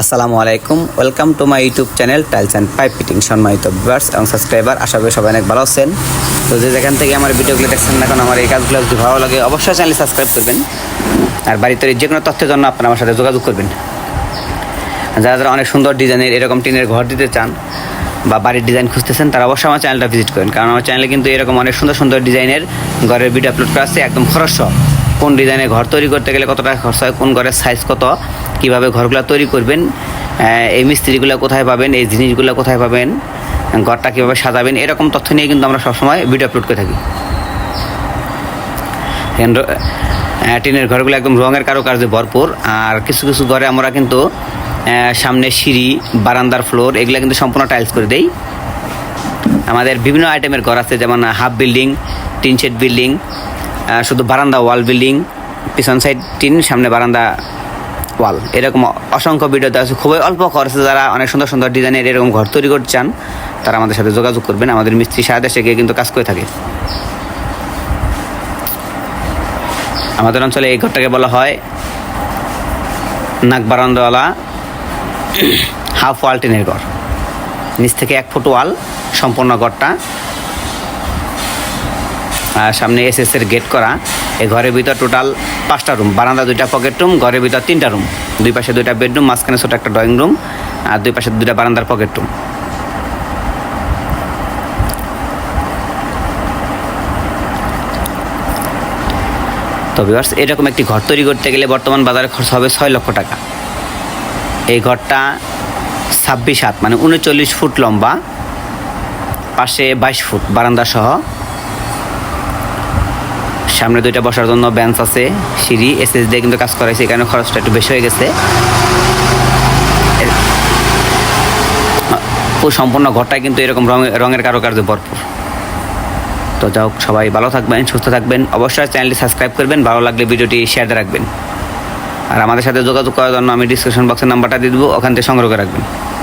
আসসালামু আলাইকুম। Welcome to my YouTube channel tiles and pipe fitting সম্মানিত ভিউয়ার্স এবং সাবস্ক্রাইবার আশা করি সবাই অনেক ভালো আছেন। তো যে যেখান থেকে আমার ভিডিওগুলো দেখছেন না কারণ আমার এই কাজগুলো যদি ভালো লাগে, অবশ্যই চ্যানেল সাবস্ক্রাইব করবেন। আর বাড়িতে যে কোনো তথ্যের জন্য আপনারা আমার সাথে যোগাযোগ করবেন। যারা যারা অনেক সুন্দর ডিজাইনের এরকম টিনের ঘর দিতে চান বা বাড়ির ডিজাইন খুঁজতেছেন, তারা অবশ্যই আমার চ্যানেলটা ভিজিট করেন। কারণ আমার চ্যানেলে কিন্তু এরকম অনেক সুন্দর সুন্দর ডিজাইনের ঘরের ভিডিও আপলোড করা আছে, একদম খরচ। কোন ডিজাইনের ঘর তৈরি করতে গেলে কত টাকা খরচ হয়, কোন ঘরের সাইজ কত, কীভাবে ঘরগুলো তৈরি করবেন এই মিস্ত্রিগুলো কোথায় পাবেন, এই জিনিসগুলো কোথায় পাবেন, ঘরটা কীভাবে সাজাবেন, এরকম তথ্য নিয়ে কিন্তু আমরা সবসময় ভিডিও আপলোড করে থাকি। টিনের ঘরগুলো একদম রঙের কারুকার্যে ভরপুর, আর কিছু কিছু ঘরে আমরা কিন্তু সামনে সিঁড়ি, বারান্দার ফ্লোর এগুলো কিন্তু সম্পূর্ণ টাইলস করে দেই। আমাদের বিভিন্ন আইটেমের ঘর আছে, যেমন half building, tin shed building শুধু বারান্দা ওয়াল বিল্ডিং, পিছন সাইড টিন, সামনে বারান্দা ওয়াল। এরকম অসংখ্য ভিডিও দেওয়া আছে। খুবই অল্প খরচে যারা অনেক সুন্দর সুন্দর ডিজাইনের এরকম ঘর তৈরি করতে চান, তারা আমাদের সাথে যোগাযোগ করবেন। আমাদের মিস্ত্রি সাহায্যে সে গিয়ে কিন্তু কাজ করে থাকে। আমাদের অঞ্চলে এই ঘরটাকে বলা হয় নাক বারান্দাওয়ালা হাফ ওয়াল টিনের ঘর। নিচ থেকে এক ফুট ওয়াল সম্পূর্ণ ঘরটা। সামনে এস এর গেট করা। এই ঘরের ভিতর টোটাল পাঁচটা রুম বারান্দা দুইটা পকেট রুম ঘরের ভিতর তিনটা রুম দুই পাশে দুইটা বেডরুম মাঝখানে ছোট একটা ড্রয়িং রুম আর দুই পাশে দুইটা বারান্দার পকেট রুম তো ভিউয়ার্স এরকম একটি ঘর তৈরি করতে গেলে বর্তমান বাজারে খরচ হবে ছয় লক্ষ টাকা। এই ঘরটা ছাব্বিশ হাত মানে উনচল্লিশ ফুট লম্বা, পাশে বাইশ ফুট বারান্দা সহ। সামনে দুইটা বসার জন্য বেঞ্চ আছে, সিঁড়ি এসএস দিয়ে কিন্তু কাজ করাইছে এখানে খরচটা একটু বেশি হয়ে গেছে। সম্পূর্ণ ঘরটাই কিন্তু এরকম রঙে- রঙের কারুকার্য ভরপুর। তো যাই হোক, সবাই ভালো থাকবেন, সুস্থ থাকবেন। অবশ্যই চ্যানেলটি সাবস্ক্রাইব করবেন, ভালো লাগলে ভিডিওটি শেয়ার রাখবেন। আর আমাদের সাথে যোগাযোগ করার জন্য আমি ডিসক্রিপশন বক্সের নাম্বারটা দিয়ে দেবো, ওখান থেকে সংগ্রহ করে রাখবেন।